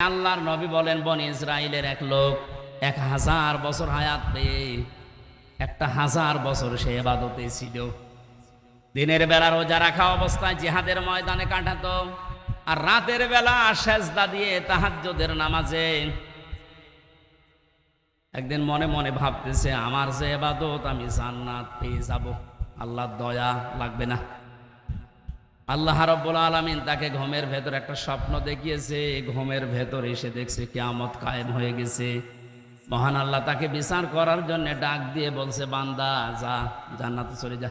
আল্লাহর নবী বলেন, বন ইসরায়েলের এক লোক এক হাজার বছর হায়াত পেয়ে একটা হাজার বছর সে এবাদতে ছিল। দিনের বেলা রোজা রাখা অবস্থায় জিহাদের ময়দানে কাটাতো আর রাতের বেলা সেজদা দিয়ে তাহাজ্জুদের নামাজে। একদিন মনে মনে ভাবতেছে, আমার যে এবাদত আমি জান্নাত পেয়ে যাব। আল্লাহর দয়া লাগবে না। আল্লাহ রব্বুল আলমিন তাকে ঘুমের ভেতর একটা স্বপ্ন দেখিয়েছে। ঘুমের ভেতর এসে দেখছে কেয়ামত কায়েম হয়ে গেছে। মহান আল্লাহ তাকে বিচার করার জন্য ডাক দিয়ে বলছে, বান্দা, যা, জান্নাতে চলে যা।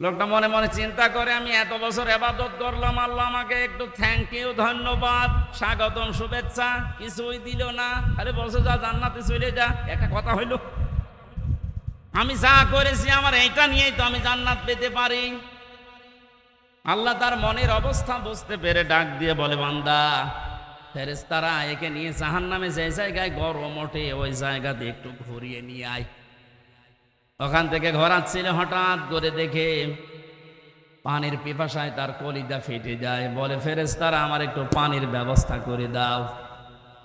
লোকটা মনে মনে চিন্তা করে, আমি এত বছর এবাদত করলাম, আল্লাহ আমাকে একটু থ্যাংক ইউ ধন্যবাদ, স্বাগতম, শুভেচ্ছা, কিছুই দিল না। আরে বলছে, যা, জান্নাতে চলে যা। একটা কথা হইল, আমি যা করেছি, আমার এইটা নিয়েই তো আমি জান্নাত পেতে পারি। আল্লাহ তার মনের অবস্থা বুঝতে পেরে ডাক দিয়ে বলে, বান্দা ফেরেস্তারা একে নিয়ে জাহান নামে যে জায়গায় গরম ওঠে, ওই জায়গাতে একটু ঘুরিয়ে নিয়ে আয়। ওখান থেকে ঘোরাচ্ছিল হঠাৎ করে দেখে পানির পিপাসায় তার কলিজা ফেটে যায়। বলে ফেরেস্তারা আমার একটু পানির ব্যবস্থা করে দাও।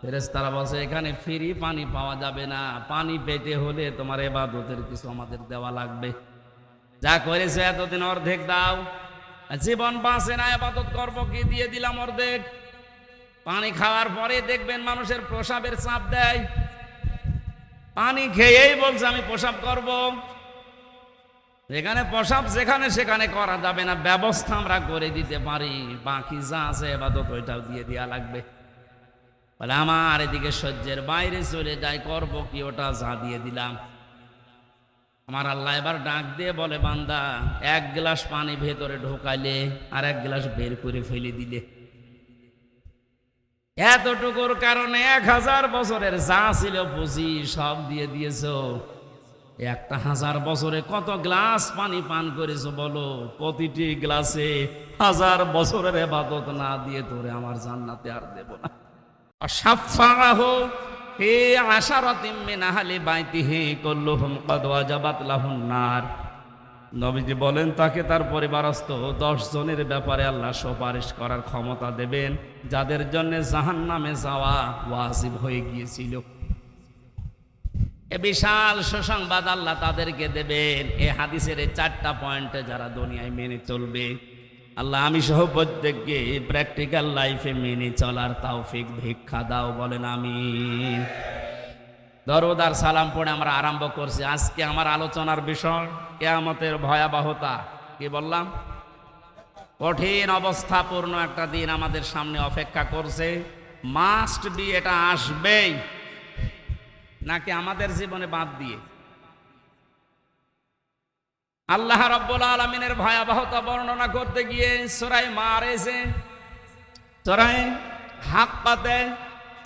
ফেরেস্তারা বলছে, এখানে ফ্রি পানি পাওয়া যাবে না। পানি পেতে হলে তোমার এবাদতের কিছু আমাদের দেওয়া লাগবে। যা করেছে এতদিন অর্ধেক দাও। জীবন বাঁচে না, আবাদত করব, কি দিয়ে দিলাম অর্ধেক? পানি খাওয়ার পরে দেখবেন মানুষের প্রসাবের চাপ দেয়। পানি খেয়েই বলছে, আমি প্রসাব করব। এখানে প্রসাব, যেখানে সেখানে করা যাবে না, ব্যবস্থা আমরা করে দিতে পারি। বাকি যা আছে এবাদত ওইটাও দিয়ে দেওয়া লাগবে। বলে, আমার এদিকে সহ্যের বাইরে চলে যায় করব কি, ওটা যা দিয়ে দিলাম। আমার আল্লাহ এবার ডাক দিয়ে বলে, বান্দা, এক গ্লাস পানি ভেতরে ঢোকাইলে আর এক গ্লাস বের করে ফেলে দিলে। এতটুকুর কারণে এক হাজার বছরের যা ছিল পুঁজি সব দিয়ে দিয়েছ। একটা হাজার বছরে কত গ্লাস পানি পান করেছ বলো? প্রতিটি গ্লাসে হাজার বছরের এবাদত না দিয়ে তোরে আমার জান্নাতে আর দেব না। অসাফাহ হে আশারাতিম মিন আহলি বাইতিহি কুল্লুহুম কদ ওয়াজাবাত লাহুন নার। নবীজি বলেন, তাকে তার পরিবারস্থ দশ জনের ব্যাপারে আল্লাহ সুপারিশ করার ক্ষমতা দেবেন, যাদের জন্য জাহান নামে যাওয়া ওয়াজিব হয়ে গিয়েছিল। এ বিশাল সুসংবাদ আল্লাহ তাদেরকে দেবেন। এ হাদিসের এই চারটা পয়েন্টে যারা দুনিয়ায় মেনে চলবে আল্লাহ, আমি সহ প্রত্যেককে প্র্যাকটিক্যাল লাইফে মেনে চলার তৌফিক ভিক্ষা দাও, বলেন আমি দরদার সালাম পড়ে আমরা আরম্ভ করছি। আজকে আমার আলোচনার বিষয় কেয়ামতের ভয়াবহতা। কি বললাম? কঠিন অবস্থাপূর্ণ একটা দিন আমাদের সামনে অপেক্ষা করছে। মাস্ট বি এটা আসবেই। নাকি আমাদের জীবনে বাদ দিয়ে? আল্লাহ রব্বুল আলমিনের ভয়াবহতা বর্ণনা করতে গিয়ে সরাই মারেছে সরাই হাত পাতে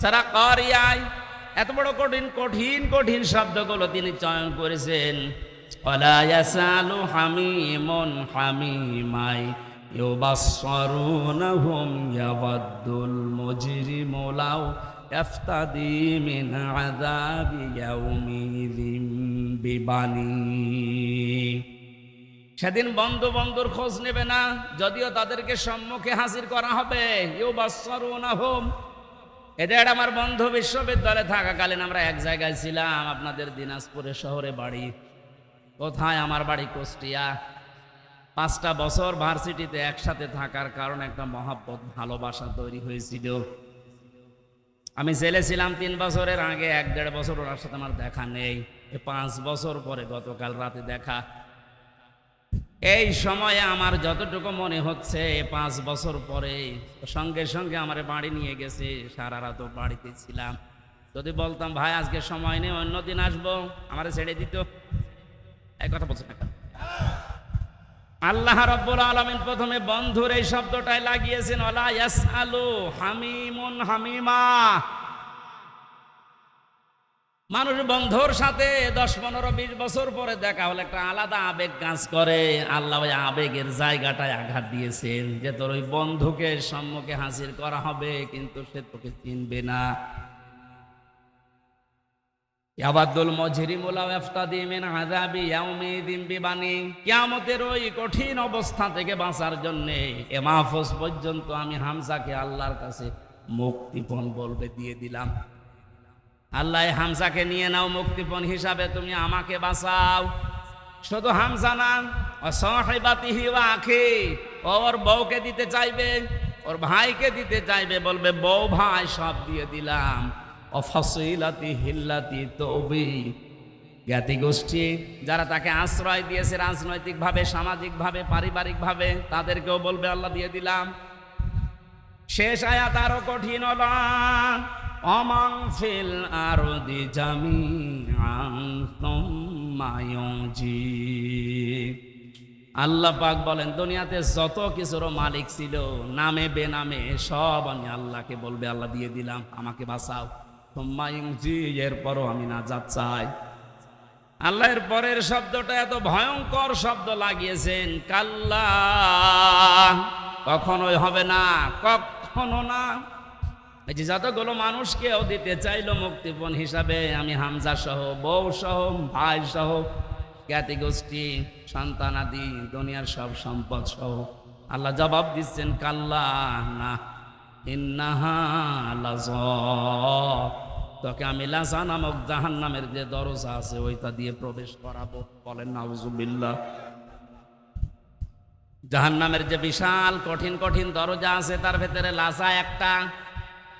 সারা করিয়ায় এত বড় কঠিন কঠিন কঠিন শব্দগুলো তিনি চয়ন করেছেন। ওলা ইয়াসালু হামিমুন হামিমাই ইউবাসসিরুনহুম ইয়াওয়াদ্দুল মুজরিমু লাউ ইয়াফতাদি মিন আযাবি ইয়াউমিযিন বিবানি। সেদিন বন্ধু বন্ধুর খোঁজ নেবে না, যদিও তাদেরকে সম্মুখে হাজির করা হবে। ইউবাসসিরুনহুম। এটা একটা আমার বন্ধু বিশ্ববিদ্যালয়ে থাকাকালীন আমরা এক জায়গায় ছিলাম, আপনাদের দিনাজপুরে শহরে বাড়ি। কোথায়? আমার বাড়ি কুষ্টিয়া। পাঁচটা বছর ভার্সিটিতে একসাথে থাকার কারণে একটা মহাব্বত, ভালোবাসা তৈরি হয়েছিল। আমি জেলে ছিলাম তিন বছরের আগে, এক দেড় বছর ওনার সাথে আমার দেখা নেই। পাঁচ বছর পরে গতকাল রাতে দেখা এই সময়ে আমার যতটুকু মনে হচ্ছে, পাঁচ বছর পরে সঙ্গে সঙ্গে আমার বাড়ি নিয়ে গেছে, সারা রাত বাড়িতে ছিলাম। যদি বলতাম, ভাই, আজকে সময় নেই অন্যদিন আসব, আমার ছেড়ে দিত। এই কথা বলছে না আল্লাহ রব্বুল আলমিন প্রথমে বন্ধুর এই শব্দটাই লাগিয়েছেন ওলা ইয়াস আলু হামিমুন হামিমা। মানুষ বন্ধুর সাথে দশ, পনেরো, বিশ বছর পরে দেখা হলে একটা আলাদা আবেগ কাজ করে। আল্লাহ আবেগের জায়গাটায় আঘাত দিয়েছেন যে তোর ওই বন্ধুকে সম্মুখে হাজির করা হবে, কিন্তু সে তোকে চিনবে না। ইয়াবাদুল মজরিমুলা ইফতাদি মিন কিয়ামতের ওই কঠিন অবস্থা থেকে বাঁচার জন্য এ মাহফুজ পর্যন্ত আমি হামজাকে আল্লাহর কাছে মুক্তিপণ বলবে দিয়ে দিলাম। আল্লাহ হামসাকে নিয়ে নাও মুক্তিপণ হিসাবে, তুমি আমাকে বাঁচাও। শুধু হামসা না অসহাইবাতিহি আখি ওর বউকে দিতে চাইবে, ওর ভাইকে দিতে চাইবে, বলবে, বউ ভাই, সব দিয়ে দিলাম। ও অফসিলাতি হিল্লাতি তবি, জ্ঞাতি গোষ্ঠী, যারা তাকে আশ্রয় দিয়েছে রাজনৈতিকভাবে, সামাজিকভাবে, পারিবারিকভাবে, তাদেরকেও বলবে, আল্লাহ দিয়ে দিলাম। শেষ আয়াত আরও কঠিন হলাম অমাং ফিল আরদি জামি মায়জি আল্লাহ পাক বলেন, দুনিয়াতে যত কিছুর মালিক ছিল, নামে বেনামে সব আমি আল্লাহকে বলবে, আল্লাহ দিয়ে দিলাম, আমাকে বাঁচাও। জি এরপরও আমি না চাই। আল্লাহর পরের শব্দটা এত ভয়ঙ্কর শব্দ লাগিয়েছেন, কাল্লা, কখনোই হবে না, কখনো না। যে যতগুলো মানুষকেও দিতে চাইলো মুক্তিপণ হিসাবে, আমি হামজা সহ, বউ সহ, ভাই সহ, জ্ঞাতি গোষ্ঠী সন্তানাদি দুনিয়ার সব সম্পদ সহ, আল্লাহ জবাব দিচ্ছেন, কাল্লা না তোকে আমি লাসা নামক জাহান নামের যে দরজা আছে, ওইটা দিয়ে প্রবেশ করাবো। বলেন জাহান নামের যে বিশাল, কঠিন কঠিন দরজা আছে, তার ভেতরে লাসা একটা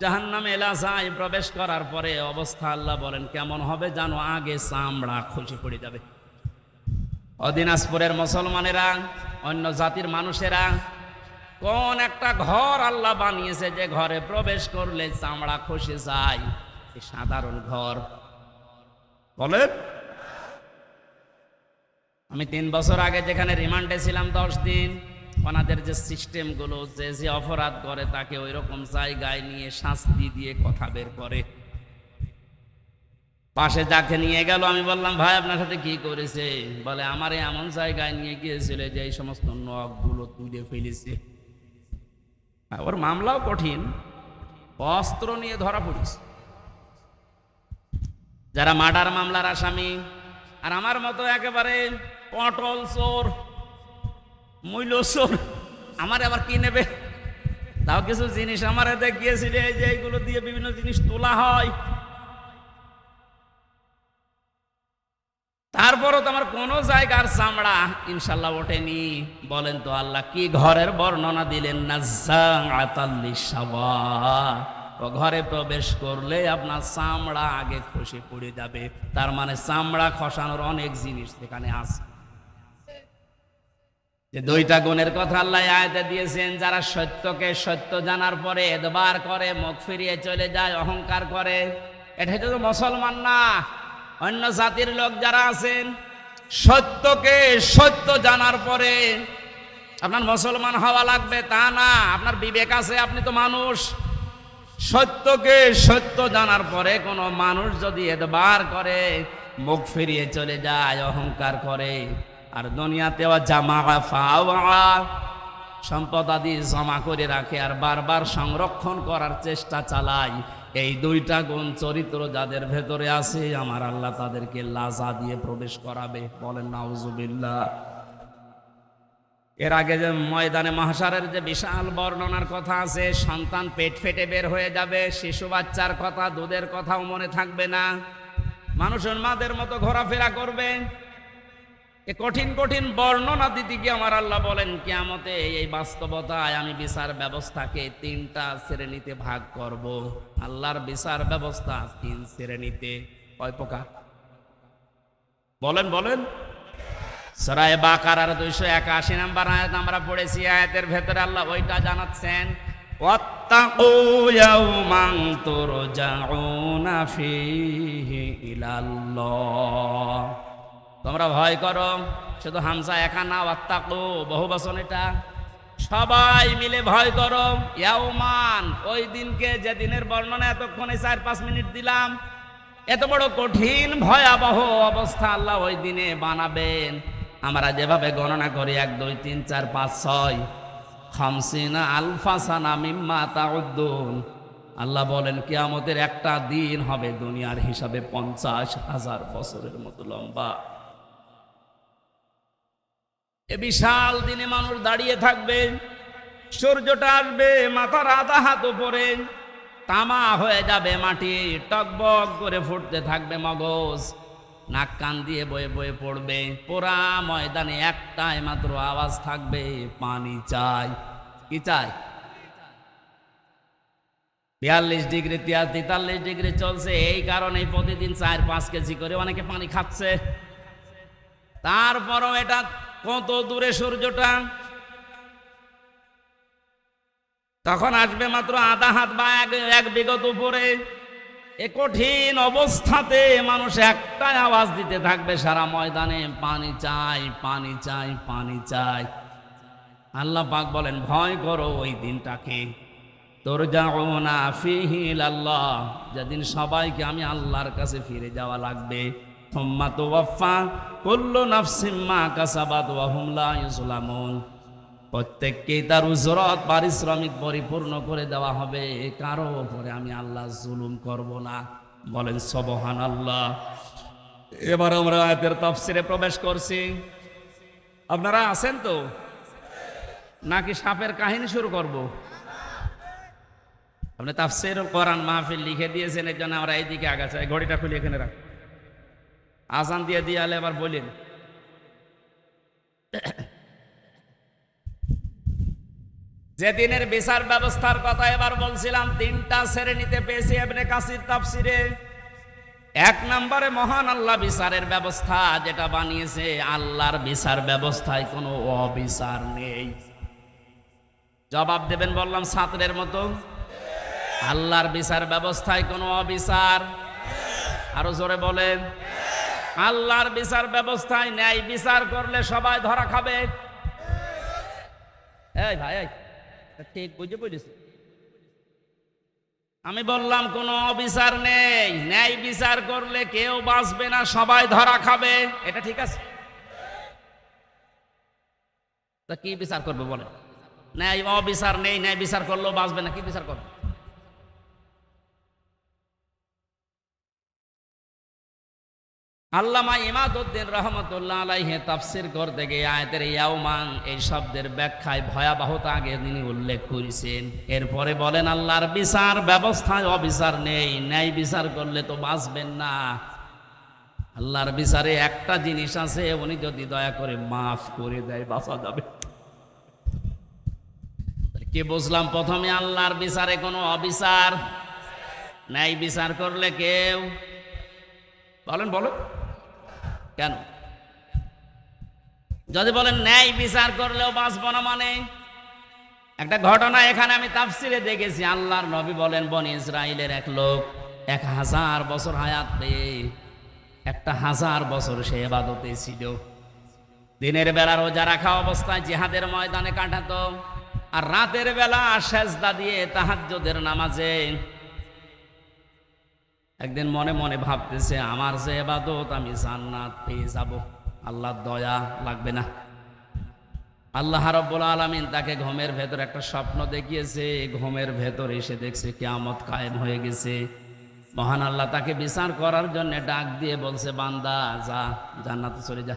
জাহান নামে এলাসায় প্রবেশ করার পরে অবস্থা আল্লাহ বলেন, কেমন হবে জানো? আগে চামড়া খুশি পড়ে যাবে। অদিনাজপুরের মুসলমানেরা, অন্য জাতির মানুষেরা, কোন একটা ঘর আল্লাহ বানিয়েছে যে ঘরে প্রবেশ করলে চামড়া খসে যায়। সাধারণ ঘর। বলে, আমি তিন বছর আগে যেখানে রিমান্ডে ছিলাম দশ দিন ওনাদের যে সিস্টেমগুলো, যে যে অপরাধ করে, তাকে ওই রকম জায়গায় নিয়ে শাস্তি দিয়ে কথা বের করে। পাশে যাকে নিয়ে গেল, আমি বললাম, ভাই, আপনার সাথে কি করেছে? বলে, আমার এমন জায়গায় নিয়ে গিয়েছিল যে এই সমস্ত নখগুলো তুলে ফেলেছে। ওর মামলাও কঠিন। অস্ত্র নিয়ে ধরা পড়িস যারা মার্ডার মামলার আসামি, আর আমার মতো একেবারে পটল চোর মূল্য চোর আমার আবার কি নেবে? তাও কিছু জিনিস আমার দেখিয়েছিল, এই যে এইগুলো দিয়ে বিভিন্ন জিনিস তোলা হয়। তারপরও তো আমার কোনো জায়গার চামড়া ইনশাল্লাহ ওঠেনি। বলেন তো আল্লাহ, কি ঘরের বর্ণনা দিলেন? না ঘরে প্রবেশ করলে আপনার চামড়া আগে খসে পড়ে যাবে। তার মানে চামড়া খসানোর অনেক জিনিস সেখানে আছে। যে দুইটা গুণের কথা আল্লাহ আয়তে দিয়েছেন, যারা সত্যকে সত্য জানার পরে এদবার করে মুখ ফিরিয়ে চলে যায়, অহংকার করে এটা তো মুসলমান না। অন্য জাতির লোক যারা আছেন, সত্যকে সত্য জানার পরে আপনার মুসলমান হওয়া লাগবে, তা না। আপনার বিবেক আছে, আপনি তো মানুষ। সত্যকে সত্য জানার পরে কোনো মানুষ যদি এদবার করে মুখ ফিরিয়ে চলে যায়, অহংকার করে আর দুনিয়াতেও জামা সম্পদ আদি জমা করে রাখে আর বারবার সংরক্ষণ করার চেষ্টা চালায়। এই দুইটা গুণ চরিত্র যাদের ভেতরে আছে, আমার আল্লাহ তাদেরকে লাজা দিয়ে প্রবেশ করাবে। বলেন, নাউজুবিল্লাহ। এর আগে যে ময়দানে মহাসারের যে বিশাল বর্ণনার কথা আছে, সন্তান পেট ফেটে বের হয়ে যাবে, শিশু বাচ্চার কথা, দুধের কথাও মনে থাকবে না। মানুষের মাদের মতো ঘোরাফেরা করবে। এ কঠিন কঠিন বর্ণনা দিতে গিয়ে আমার আল্লাহ বলেন কেমতে এই বাস্তবতায় আমি বিচার ব্যবস্থাকে তিনটা শ্রেণীতে ভাগ করব আল্লাহর বিচার ব্যবস্থা তিন শ্রেণীতে কয় প্রকার বলেন বলেন সরাই বাকার আর দুইশো একাশি নাম্বার আয়াত আমরা পড়েছি আয়াতের ভেতরে আল্লাহ ওইটা জানাচ্ছেন واتقوا يوما ترجعون فيه إلى الله তোমরা ভয় করো, শুধু হামসা একা না, ওয়াত্তাকু, বহু বচন এটা। সবাই মিলে ভয় করো, ইয়াউমান, ওই দিনকে যে দিনের বর্ণনা এতক্ষণে চার পাঁচ মিনিট দিলাম, এত বড় কঠিন, ভয়াবহ অবস্থা আল্লাহ ওই দিনে বানাবেন। আমরা যেভাবে গণনা করি, এক, দুই, তিন, চার, পাঁচ, ছয়, খামসিনা আলফাসানা মিম্মা তাউদ্দুন। আল্লাহ বলেন, কিয়ামতের একটা দিন হবে দুনিয়ার হিসাবে পঞ্চাশ হাজার বছরের মতো লম্বা। এ বিশাল দিনে মানুষ দাঁড়িয়ে থাকবে। সূর্যটা আসবে মাথার আধা হাত উপরে। তামা হয়ে যাবে মাটি, টকবক করে ফুটতে থাকবে মগজ। নাক কান দিয়ে বয়ে বয়ে পড়বে। পোড়া ময়দানে একটাই মাত্র আওয়াজ থাকবে, পানি চাই। কি চাই? বিয়াল্লিশ ডিগ্রি তিয়াস তেতাল্লিশ ডিগ্রি চলছে। এই কারণে প্রতিদিন চার পাঁচ কেজি করে অনেকে পানি খাচ্ছে। তারপরও এটা কত দূরে সূর্যটা? তখন আসবে মাত্র আধা হাত বা এক এক বিগত উপরে। এ কঠিন অবস্থাতে মানুষ একটাই আওয়াজ দিতে থাকবে, সারা ময়দানে পানি চাই পানি চাই পানি চাই। আল্লাহ পাক বলেন, ভয় করো ওই দিনটাকে। তোর না ফিহিল আল্লাহ যেদিন সবাইকে আমি আল্লাহর কাছে ফিরে যাওয়া লাগবে। থম্মা প্রত্যেককেই তার উজরত, পারিশ্রমিক পরিপূর্ণ করে দেওয়া হবে। কারও উপরে আমি আল্লাহ জুলুম করব না। বলেন সবহান আল্লাহ এবার আমরা আয়াতের তফসিরে প্রবেশ করছি। আপনারা আছেন তো? নাকি সাপের কাহিনী শুরু করব? আপনি তাফসির কোরআন মাহফিল লিখে দিয়েছেন, এর জন্য আমরা এইদিকে আগাচ্ছি। ঘড়িটা খুলে এখানে রাখ আজান দিয়ে দিয়ে আলে আবার বলেন। যেদিনের বিচার ব্যবস্থার কথা এবার বলছিলাম, তিনটা শ্রেণীতে পেয়েছি এমনি কাসির তাফসিরে। এক নম্বরে মহান আল্লাহ বিচারের ব্যবস্থা যেটা বানিয়েছে, আল্লাহর বিচার ব্যবস্থায় কোনো অবিচার নেই। জবাব দেবেন বললাম ছাত্রের মতো? আল্লাহর বিচার ব্যবস্থায় কোনো অবিচার? আরও জোরে বলেন। আল্লাহর বিচার ব্যবস্থায় ন্যায় বিচার করলে সবাই ধরা খাবে। এই ভাই ঠিক বুঝে বুঝেছি আমি বললাম, কোনো অবিচার নেই। ন্যায় বিচার করলে কেউ বাঁচবে না, সবাই ধরা খাবে। এটা ঠিক আছে? তা কি বিচার করবে বলে ন্যায়, অবিচার নেই, ন্যায় বিচার করলেও বাঁচবে না, কি বিচার করবে? আল্লামা ইমাদুদ্দিন রহমতুল্লাহ আলাইহে তাফসির করতে গিয়ে আয়তের ইয়াউমান এই শব্দের ব্যাখ্যায় ভয়াবহতা আগে তিনি উল্লেখ করেছেন। এরপরে বলেন, আল্লাহর বিচার ব্যবস্থায় অবিচার নেই, ন্যায় বিচার করলে তো বাঁচবেন না। আল্লাহর বিচারে একটা জিনিস আছে, উনি যদি দয়া করে মাফ করে দেয়, বাঁচা যাবে। কি বুঝলাম? প্রথমে আল্লাহর বিচারে কোনো অবিচার, ন্যায় বিচার করলে কেউ বলেন বলো কেন? যদি বলেন ন্যায় বিচার করলেও বাঁচব না মানে? একটা ঘটনা এখানে আমি তাফসিরে দেখেছি, আল্লাহর নবী বলেন, বন ইসরায়েলের এক লোক এক হাজার বছর হায়াত পেয়ে একটা হাজার বছর সে এবাদতে ছিল। দিনের বেলা রোজা রাখা অবস্থায় জিহাদের ময়দানে কাটাতো, আর রাতের বেলা সেজদা দিয়ে তাহাজ্জুদের নামাজে একদিন মনে মনে ভাবতেছে, আমার যে এবাদত আমি জান্নাত পেয়ে যাব। আল্লাহর দয়া লাগবে না। আল্লাহ রব্বুল আলমিন তাকে ঘুমের ভেতর একটা স্বপ্ন দেখিয়েছে। ঘুমের ভেতর এসে দেখছে কেয়ামত কায়েম হয়ে গেছে। মহান আল্লাহ তাকে বিচার করার জন্য ডাক দিয়ে বলছে, বান্দা, যা, জান্নাত চলে যা।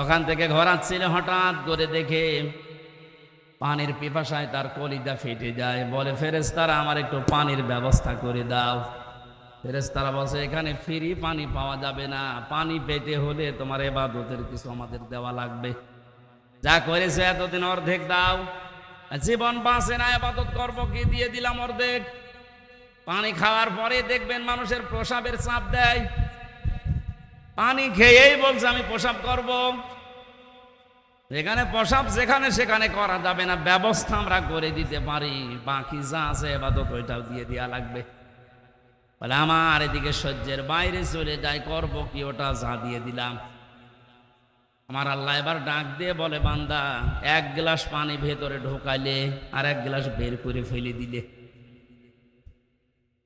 ওখান থেকে ঘোরাচ্ছিল হঠাৎ করে দেখে পানির পিপাসায় তার কলিজা ফেটে যায়। বলে ফেরেস্তারা আমার একটু পানির ব্যবস্থা করে দাও। ফেরেস্তারা বলছে, এখানে ফ্রি পানি পাওয়া যাবে না। পানি পেতে হলে তোমার এবাদতের কিছু আমাদের দেওয়া লাগবে। যা করেছে এতদিন অর্ধেক দাও। জীবন বাঁচে না, এবাদত করব কি? দিয়ে দিলাম অর্ধেক। পানি খাওয়ার পরে দেখবেন মানুষের প্রসাবের চাপ দেয়। পানি খেয়েই বলছে, আমি প্রসাব করব। যেখানে প্রসাব, যেখানে সেখানে করা যাবে না। ব্যবস্থা আমরা করে দিতে পারি। বাকি যা আছে এবাদত ওইটাও দিয়ে দেওয়া লাগবে। বলে, আমার এদিকে সহ্যের বাইরে চলে যাই, করব কি ওটা যা দিয়ে দিলাম। আমার আল্লাহ এবার ডাক দিয়ে বলে, বান্দা, এক গ্লাস পানি ভেতরে ঢোকাইলে আর এক গ্লাস বের করে ফেলে দিলে।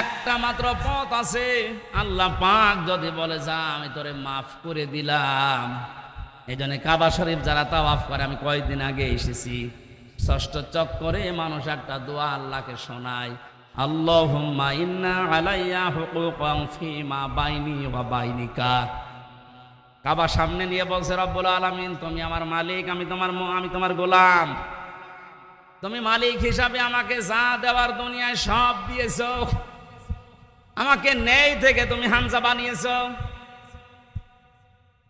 একটা মাত্র পথ আছে। আল্লাহ পাক যদি বলে, যা, আমি তোরে মাফ করে দিলাম। এই জন্য কাবা শরীফ যারা তাওয়াফ করে, আমি কয়েকদিন আগে এসেছি। ষষ্ঠ চক্করে মানুষ একটা দোয়া আল্লাহকে শোনায়, আল্লাহুম্মা ইন্না আলাইয়া হুকুকান ফিমা বাইনি ওয়া বাইনিকা। কাবা সামনে নিয়ে বলছে, রব্বুল আলামিন, তুমি আমার মালিক, আমি তোমার আমি তোমার গোলাম। তুমি মালিক হিসাবে আমাকে যা দেওয়ার দুনিয়ায় সব দিয়েছ, আমাকে নেই থেকে তুমি হামজা বানিয়েছ।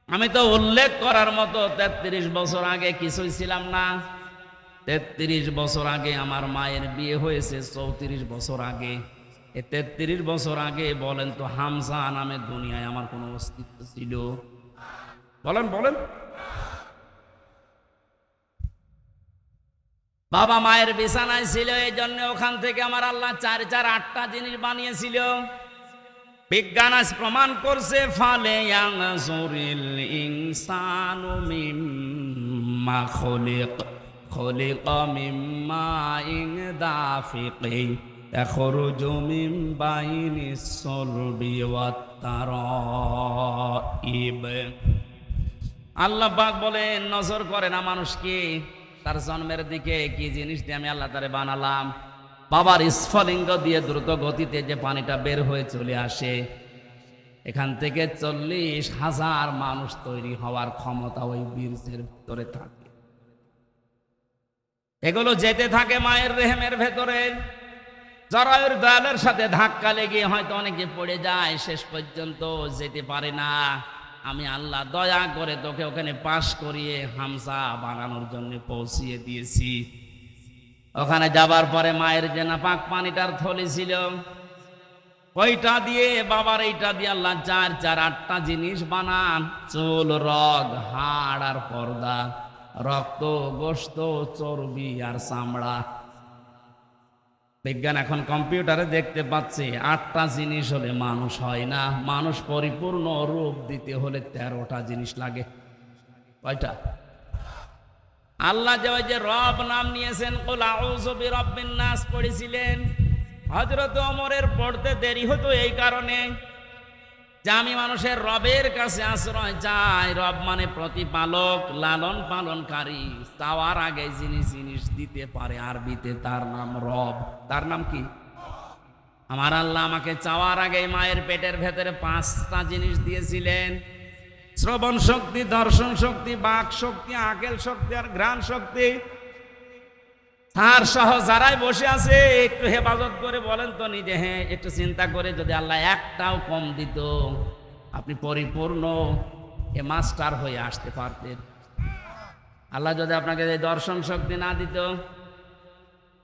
আমি তো উল্লেখ করার মতো তেত্রিশ বছর আগে কিছুই ছিলাম না। তেত্রিশ বছর আগে আমার মায়ের বিয়ে হয়েছে, চৌত্রিশ বছর আগে। এ তেত্রিশ বছর আগে বলেন তো হামজা নামে দুনিয়ায় আমার কোনো অস্তিত্ব ছিল? বলেন বলেন। বাবা মায়ের বিছানায় ছিল, এই জন্য ওখান থেকে আমার আল্লাহ চার চার, আটটা জিনিস বানিয়েছিল। বিজ্ঞান আজ প্রমাণ করছে, ফালে আল্লাহ বলেন, নজর করে না মানুষকে। তার জন্মের দিকে কি জিনিস দিয়ে আমি আল্লাহ তারে বানালাম? বাবার স্ফলিঙ্গ দিয়ে দ্রুত গতিতে যে পানিটা বের হয়ে চলে আসে, এখান থেকে চল্লিশ হাজার মানুষ তৈরি হওয়ার ক্ষমতা ওই বীর্যের ভিতরে থাকে। এগুলো যেতে থাকে মায়ের রেহেমের ভেতরে। জরায়ুর দয়ালের সাথে ধাক্কা লেগে হয়তো অনেকে পড়ে যায়, শেষ পর্যন্ত যেতে পারে না। আমি আল্লাহ দয়া করে তোকে ওখানে পাশ করিয়ে হামসা বানানোর জন্য পৌঁছিয়ে দিয়েছি। ওখানে যাবার পরে মায়ের যে নাপাক পানিটার থলি ছিল, ওইটা দিয়ে বাবার এইটা দিয়ে আল্লাহ চার চার আটটা জিনিস বানান। চুল, রগ, হাড় আর পর্দা, রক্ত গোস্ত চর্বি আর চামড়া। বিজ্ঞান এখন কম্পিউটারে দেখতে পাচ্ছি, আটটা জিনিস হলে মানুষ হয় না। মানুষ পরিপূর্ণ রূপ দিতে হলে তেরোটা জিনিস লাগে। কয়টা? আল্লাহ যে ওই যে রব নাম নিয়েছেন, কোল আউযু বিরাব্বিন নাস পড়েছিলেন। হজরত অমরের পড়তে দেরি হতো এই কারণে। যে আমি মানুষের রবের কাছে আশ্রয় চাই, রব মানে প্রতিপালক, লালন পালনকারী। চাওয়ার আগে যিনি জিনিস দিতে পারে আরবিতে তার নাম রব। তার নাম কি? আমার আল্লাহ আমাকে চাওয়ার আগে মায়ের পেটের ভেতরে পাঁচটা জিনিস দিয়েছিলেন। শ্রবণ শক্তি, দর্শন শক্তি, বাক শক্তি, আকেল শক্তি আর ঘ্রাণ শক্তি। তার সহ যারাই বসে আছে, একটু হেফাজত করে বলেন তো নিজে হ্যাঁ একটু চিন্তা করে যদি আল্লাহ একটাও কম দিত, আপনি পরিপূর্ণ এ মাস্টার হয়ে আসতে পারতেন। আল্লাহ যদি আপনাকে দর্শন শক্তি না দিত।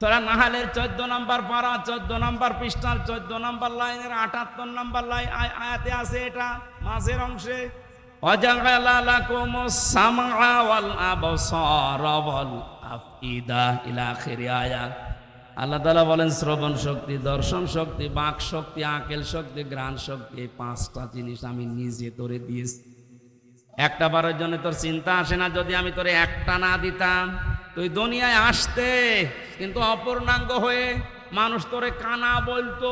তোরা নাহালের চোদ্দ নম্বর পাড়া, চোদ্দ নম্বর পৃষ্ঠার, চোদ্দ নম্বর লাইনের, আটাত্তর নম্বর লাইন আয়াতে আছে এটা, মাঝের অংশে। অজাগালাকুম সামা ওয়াল আবসার আফিদা ইলাখের আয়া আল্লাহ তালা বলেন, শ্রবণ শক্তি, দর্শন শক্তি, বাক শক্তি, আঁকেল শক্তি, গ্রাণ শক্তি, এই পাঁচটা জিনিস আমি নিজে তোরে দিয়েছি। একটা বারের জন্য তোর চিন্তা আসে না, যদি আমি তোরে একটা না দিতাম, তুই দুনিয়ায় আসতে, কিন্তু অপূর্ণাঙ্গ হয়ে মানুষ তোরে কানা বলতো।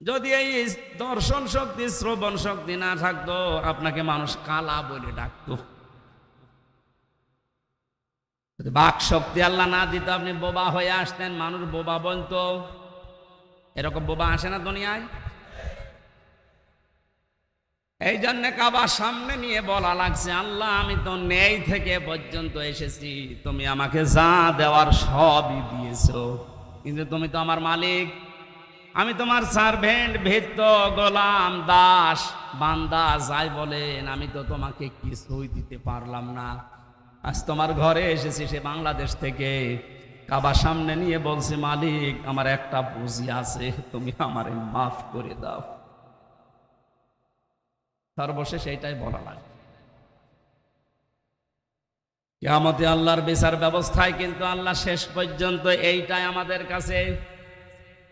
যদি এই দর্শন শক্তি, শ্রবণ শক্তি না থাকতো, আপনাকে মানুষ কালা বলে ডাকতো। বাক শক্তি আল্লাহ না দিত, আপনি বোবা হয়ে আসতেন, মানুষ বোবা বলতো। এরকম বোবা আসে না দুনিয়ায়? এই জন্য কাবার সামনে নিয়ে বলা লাগছে, আল্লাহ, আমি তো নেই থেকে পর্যন্ত এসেছি, তুমি আমাকে যা দেওয়ার সবই দিয়েছ। কিন্তু তুমি তো আমার মালিক। আমি তোমার সার্ভেন্ট ভেত্ত গোলাম, দাস, বান্দা, যাই বলেন, আমি তো তোমাকে কিছুই দিতে পারলাম না। আজ তোমার ঘরে এসেছি সে বাংলাদেশ থেকে। কাবার সামনে নিয়ে বলছে, মালিক, আমার একটা পুঁজি আছে, তুমি আমারে মাফ করে দাও। সর্বশেষ এইটাই বলা লাগে। কেয়ামতে আল্লাহর বিচার ব্যবস্থায় কিন্তু আল্লাহ শেষ পর্যন্ত এইটাই আমাদের কাছে।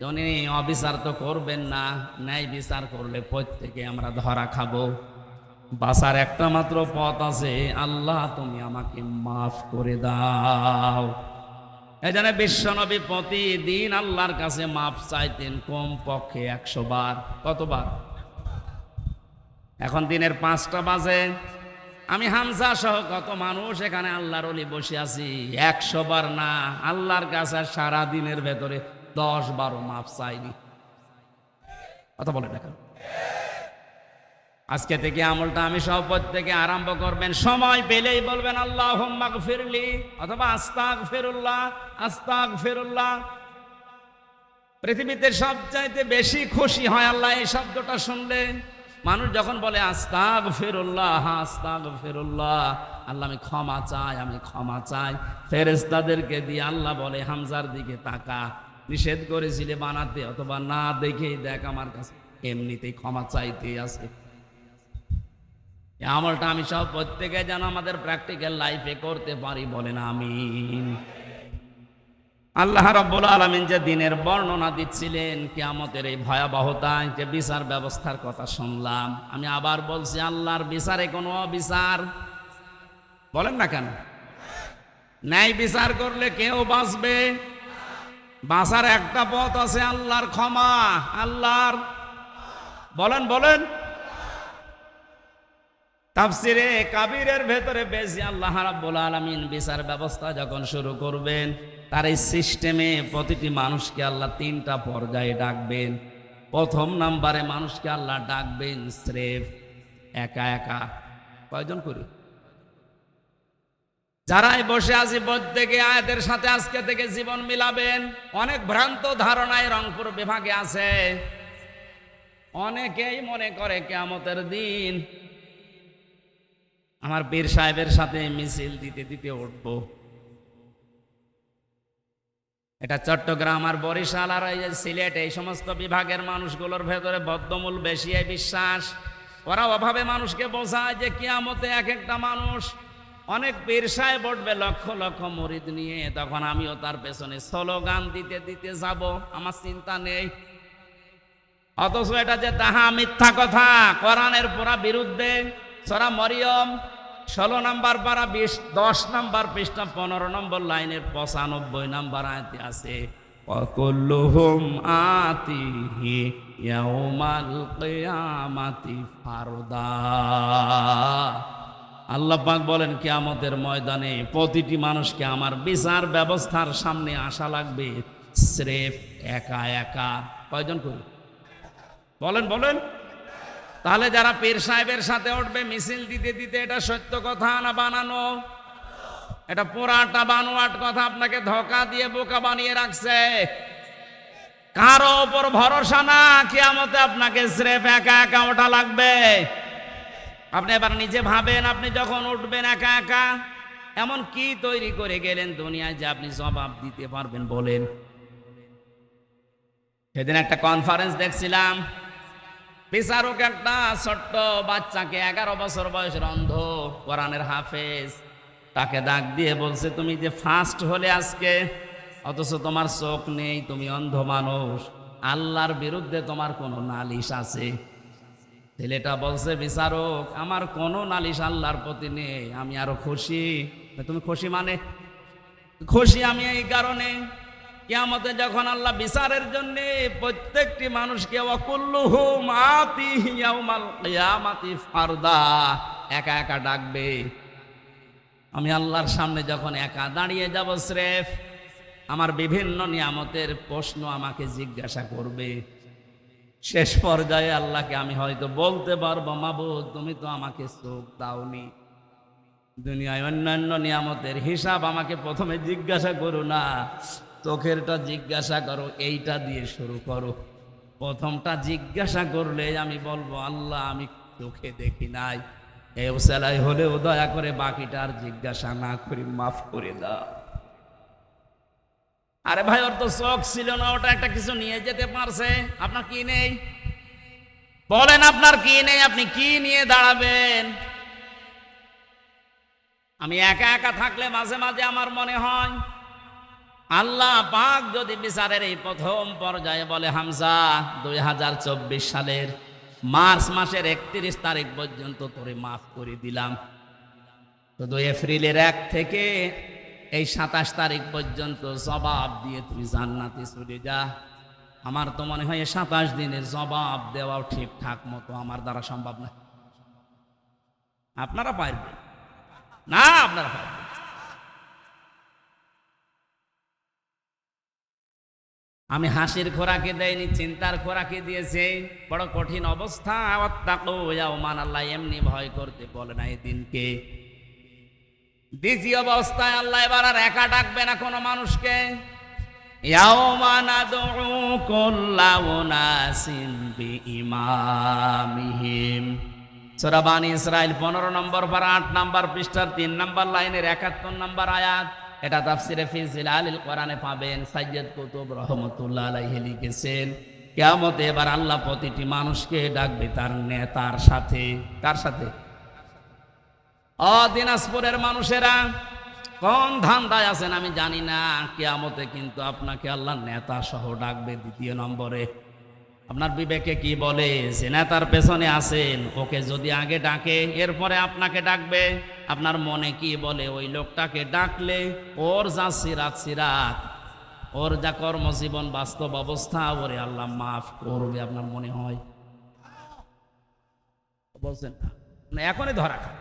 উনি অবিচার তো করবেন না, ন্যায় বিচার করলে প্রত্যেকে আমরা ধরা খাব। বাসার একটা মাত্র পথ আছে। আল্লাহ, তুমি আমাকে মাফ করে দাও। জন্য বিশ্বনবী প্রতিদিন আল্লাহর কাছে মাফ চাইতেন কম পক্ষে একশো বার। কতবার? এখন দিনের পাঁচটা বাজে। আমি হামজা সহ কত মানুষ এখানে আল্লাহর অলি বসে আছি। একশো বার না, আল্লাহর কাছে সারা দিনের ভেতরে দশ বারো মাপ চাইনি। কথা বলে দেখেন আজকে থেকে আমলটা আমি সব থেকে আরম্ভ করবেন। সময় পেলেই বলবেন আল্লাহ হোম্মাক ফিরলি অথবা আস্তাক ফেরুল্লাহ আস্তাক ফেরুল্লাহ পৃথিবীতে সবচাইতে বেশি খুশি হয় আল্লাহ এই শব্দটা শুনলে। মানুষ যখন বলে আস্তাক ফেরুল্লাহ আস্তাগ ফেরুল্লাহ আল্লাহ, আমি ক্ষমা চাই, আমি ক্ষমা চাই। ফেরেস্তাদেরকে দিয়ে আল্লাহ বলে, হামজার দিকে তাকা। নিষেধ করেছিলে বানাতে, অথবা না দেখেই দেখ আমার কাছে। এমনিতেই ক্ষমা চাইতে আছে। আমলটা আমি সব প্রত্যেকে যেন আমাদের প্র্যাকটিক্যাল লাইফে করতে পারি বলেন আমিন। আল্লাহ রব্বুল আলমিন যে দিনের বর্ণনা দিচ্ছিলেন কিয়ামতের এই ভয়াবহতায় যে বিচার ব্যবস্থার কথা শুনলাম, আমি আবার বলছি আল্লাহর বিচারে কোনো অবিচার। বলেন না কেন? ন্যায় বিচার করলে কেউ বাঁচবে? বাঁচার একটা পথ আছে আল্লাহর ক্ষমা, আল্লাহর বলেন বলেন। তাফসিরে কাবিরের ভেতরে বেশি আল্লাহ রাব্বুল আলামিন বিচার ব্যবস্থা যখন শুরু করবেন, তার এই সিস্টেমে প্রতিটি মানুষকে আল্লাহ তিনটা পর্যায়ে ডাকবেন। প্রথম নাম্বারে মানুষকে আল্লাহ ডাকবেন স্রেফ, একা একা। কয়জন করি? যারাই বসে আছি প্রত্যেকে আয়াতের সাথে আজকে থেকে জীবন মিলাবেন। অনেক ভ্রান্ত ধারণায় রংপুর বিভাগে আছে। অনেকেই মনে করে কেয়ামতের দিন আমার বীর সাহেবের সাথে মিছিল দিতে দিতে উঠব। এটা চট্টগ্রাম আর বরিশাল আর এই যে সিলেট, এই সমস্ত বিভাগের মানুষগুলোর ভেতরে বদ্ধমূল বেশি বিশ্বাস। ওরা অভাবে মানুষকে বোঝায় যে কিয়ামতে এক একটা মানুষ অনেক পীর সাহেব উঠবে, লক্ষ লক্ষ মরিদ নিয়ে। তখন আমিও তার পেছনে স্লোগান দিতে দিতে যাব, আমার চিন্তা নেই। অথচ এটা যে তাহা মিথ্যা কথা, কোরআনের পুরা বিরুদ্ধে সরা মরিয়ম, ষোলো নাম্বার পারা বিশ, দশ নাম্বার পৃষ্ঠা, পনেরো নম্বর লাইনের পঁচানব্বই নাম্বার আয়তে আছে, অকুল্লুহুম আতিহি ইয়াউমাল কিয়ামাতি ফারদা। আল্লাহ পাক বলেন, কিয়ামতের ময়দানে প্রতিটি মানুষকে আমার বিচার ব্যবস্থার সামনে আসা লাগবে, স্রেফ একা একা। কয়জন করি? বলেন বলেন। তাহলে যারা পীর সাহেবের সাথে উঠবে, মিছিল দিতে দিতে এটা সত্য কথা না বানানো? এটা পুরাটা বানোয়াট কথা আপনাকে ধোকা দিয়ে বোকা বানিয়ে রাখছে। কারও ওপর ভরসা না, কিয়ামতে আপনাকে স্রেফ একা একা ওঠা লাগবে। আপনি এবার নিজে ভাবেন, আপনি যখন উঠবেন একা একা, এমন কি তৈরি করে গেলেন দুনিয়ায় যে আপনি জবাব দিতে পারবেন বলেন? সেদিন একটা কনফারেন্স দেখছিলাম। বিচারক একটা ছোট্ট বাচ্চাকে এগারো বছর বয়সের অন্ধ কোরআনের হাফেজ। তাকে ডাক দিয়ে বলছে, তুমি যে ফার্স্ট হলে আজকে, অথচ তোমার চোখ নেই, তুমি অন্ধ মানুষ। আল্লাহর বিরুদ্ধে তোমার কোনো নালিশ আছে? ছেলেটা বলছে, বিচারক, আমার কোনো নালিশ আল্লাহর প্রতি নেই, আমি আরও খুশি। তুমি খুশি মানে? খুশি আমি এই কারণে কিয়ামতে যখন আল্লাহ বিচারের জন্য প্রত্যেকটি মানুষকে ফারদা একা একা ডাকবে। আমি আল্লাহর সামনে যখন একা দাঁড়িয়ে যাব, স্রেফ, আমার বিভিন্ন নিয়ামতের প্রশ্ন আমাকে জিজ্ঞাসা করবে। শেষ পর্যায়ে আল্লাহকে আমি হয়তো বলতে পারব, মাবুদ, তুমি তো আমাকে চোখ দাওনি। দুনিয়ায় অন্যান্য নিয়ামতের হিসাব আমাকে প্রথমে জিজ্ঞাসা করো না। চোখেরটা জিজ্ঞাসা করো, এইটা দিয়ে শুরু করো। প্রথমটা জিজ্ঞাসা করলে আমি বলব, আল্লাহ, আমি চোখে দেখি নাই। এ সেলাই হলেও দয়া করে বাকিটা আর জিজ্ঞাসা না করি, মাফ করে দাও। আরে ভাই, ওর তো চোখ ছিল না, ওটা একটা কিছু নিয়ে যেতে পারছে। আপনার কি নেই? বলেন, আপনার কি নেই? আপনি কি নিয়ে দাঁড়াবেন? আমি একা একা থাকলে মাঝে মাঝে আমার মনে হয় আল্লাহ পাক যদি বিচারের এই প্রথম পর্যায়ে বলে, হামজা, দুই হাজার চব্বিশ সালের মার্চ মাসের একত্রিশ তারিখ পর্যন্ত তোরে মাফ করে দিলাম। তো দুই এপ্রিলের এক থেকে এই সাতাশ তারিখ পর্যন্ত জবাব দিয়ে তুমি জান্নাতে চলে যা। আমার তো মনে হয় সাতাশ দিনের জবাব দেওয়াও ঠিকঠাক মতো আমার দ্বারা সম্ভব না আপনারা পারবেন? না, আপনারা পারবেন আমি হাসির খোরাকে দেয়নি, চিন্তার খোরাকে দিয়েছে। বড় কঠিন অবস্থা। মান আল্লাহ এমনি ভয় করতে বলে না এই দিনকে। দ্বিতীয় অবস্থায় আল্লাহ এবার আর একা ডাকবে না কোনো মানুষকে। ইয়াওমা নাদউ কুল্লা উনাসিন বিইমামিহিম। সূরা বানি ইসরাইল 15 নম্বর পারা 8 নম্বর পৃষ্ঠার 3 নম্বর লাইনের 71 নম্বর আয়াত। এটা তাফসিরে ফি জিলালিল কোরআনে পাবেন। সাইয়্যিদ কুতুব রহমতুল্লাহ আলাইহি লিখেছেন, কিয়ামতে এবার আল্লাহ প্রতিটি মানুষকে ডাকবে তার নেতার সাথে। কার সাথে? অ, দিনাজপুরের মানুষেরা, কোন ধান্দায় আছেন আমি জানি না। কেয়ামতে কিন্তু আপনাকে আল্লাহ নেতা সহ ডাকবে দ্বিতীয় নম্বরে। আপনার বিবেকে কি বলে? যে নেতার পেছনে আছেন ওকে যদি আগে ডাকে এরপরে আপনাকে ডাকবে। আপনার মনে কি বলে? ওই লোকটাকে ডাকলে ওর যা সিরাত সিরাত ওর যা কর্মজীবন বাস্তব অবস্থা ওরে আল্লাহ মাফ করবে আপনার মনে হয়। বলছেন না, এখনই ধরা খায়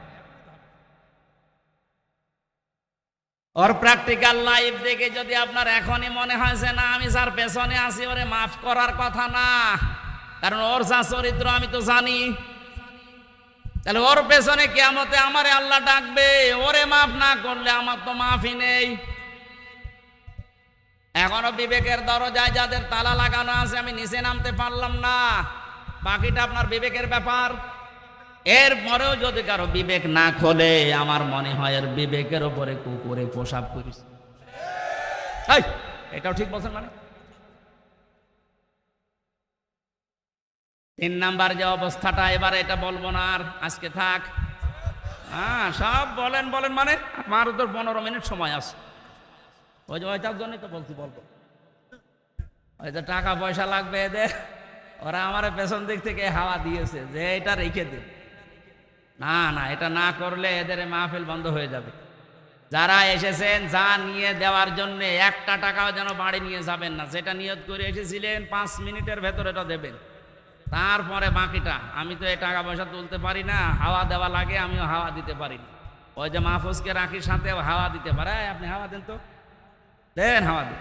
ওর প্র্যাকটিক্যাল লাইফ দেখে যদি আপনার এখনই মনে হয় যে না, আমি যার পেছনে আছি, ওরে মাফ করার কথা না। কারণ ওর যা চরিত্র, আমি তো জানি। তাহলে ওর পেছনে কেমতে আমারে আল্লাহ ডাকবে, ওরে মাফ না করলে আমার তো মাফই নেই। এখনও বিবেকের দরজায় যাদের তালা লাগানো আছে, আমি নিচে নামতে পারলাম না। বাকিটা আপনার বিবেকের ব্যাপার। এরপরেও যদি কারও বিবেক না খোলে, আমার মনে হয় এর বিবেকের ওপরে কুকুরে পোশাক করিস এটাও ঠিক বলছেন মানে? তিন নাম্বার যে অবস্থাটা, এবার এটা বলব না আর, আজকে থাক। হ্যাঁ সব বলেন বলেন মানে আমার তো পনেরো মিনিট সময় আছে। ওই যে ওইটার জন্যই তো বলছি, বলব। ওই যে টাকা পয়সা লাগবে এদের, ওরা আমার পেছন দিক থেকে হাওয়া দিয়েছে, যে এটা রেখে দে। না না, এটা না করলে এদের মাহফিল বন্ধ হয়ে যাবে। যারা এসেছেন, যা নিয়ে দেওয়ার জন্য একটা টাকাও যেন বাড়ি নিয়ে যাবেন না। যেটা নিয়ত করে এসেছিলেন, পাঁচ মিনিটের ভেতর এটা দেবেন। তারপরে বাকিটা, আমি তো এই টাকা পয়সা তুলতে পারি না, হাওয়া দেওয়া লাগে, আমিও হাওয়া দিতে পারি না। ওই যে মাহফুজকে রাখি সাথে হাওয়া দিতে পারে। আপনি হাওয়া দেন তো। দেন হাওয়া দেন।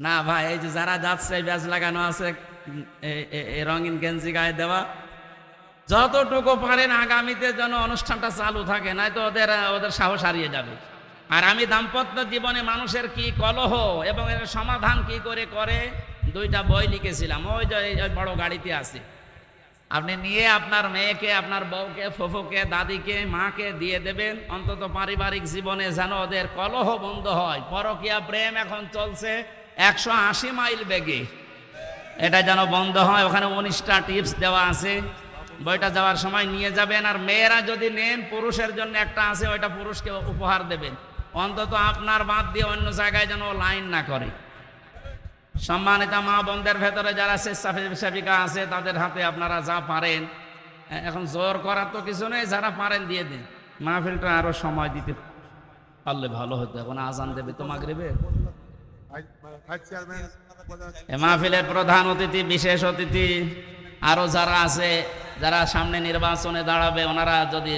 না ভাই, এই যে যারা যাচ্ছে ব্যাজ লাগানো আছে রঙিন গেঞ্জি গায়ে দেওয়া। যতটুকু পারেন আগামীতে যেন অনুষ্ঠানটা চালু থাকে নাই তো ওদের ওদের সাহস হারিয়ে যাবে। আর আমি দাম্পত্য জীবনে মানুষের কি কলহ এবং এর সমাধান কি করে করে, দুইটা বই লিখেছিলাম। ওই যে বড় গাড়িতে আছে। আপনি নিয়ে আপনার মেয়েকে, আপনার বউকে, ফুফুকে, দাদিকে, মাকে দিয়ে দেবেন। অন্তত পারিবারিক জীবনে যেন ওদের কলহ বন্ধ হয়। পরকিয়া প্রেম এখন চলছে একশো আশি মাইল বেগে। এটা যেন বন্ধ হয়, ওখানে উনিশটা টিপস দেওয়া আছে। বইটা যাওয়ার সময় নিয়ে যাবেন, আর মেয়েরা যদি নেন, পুরুষের জন্য একটা আছে, ওইটা পুরুষকে উপহার দেবেন। অন্তত আপনার বাদ দিয়ে অন্য জায়গায় যেন লাইন না করে। সম্মানিত মা বোনদের ভেতরে যারা স্বেচ্ছাসেবিকা আছে, তাদের হাতে আপনারা যা পারেন। এখন জোর করার তো কিছু নেই, যারা পারেন দিয়ে দিন। মাহফিলটা আরও সময় দিতে পারলে ভালো হতো, এখন আজান দেবে তো মাগরিবে ভাইস চেয়ারম্যান এ মাহফিলের প্রধান অতিথি বিশেষ অতিথি আরও যারা আছে যারা সামনে নির্বাচনে দাঁড়াবে ওনারা যদি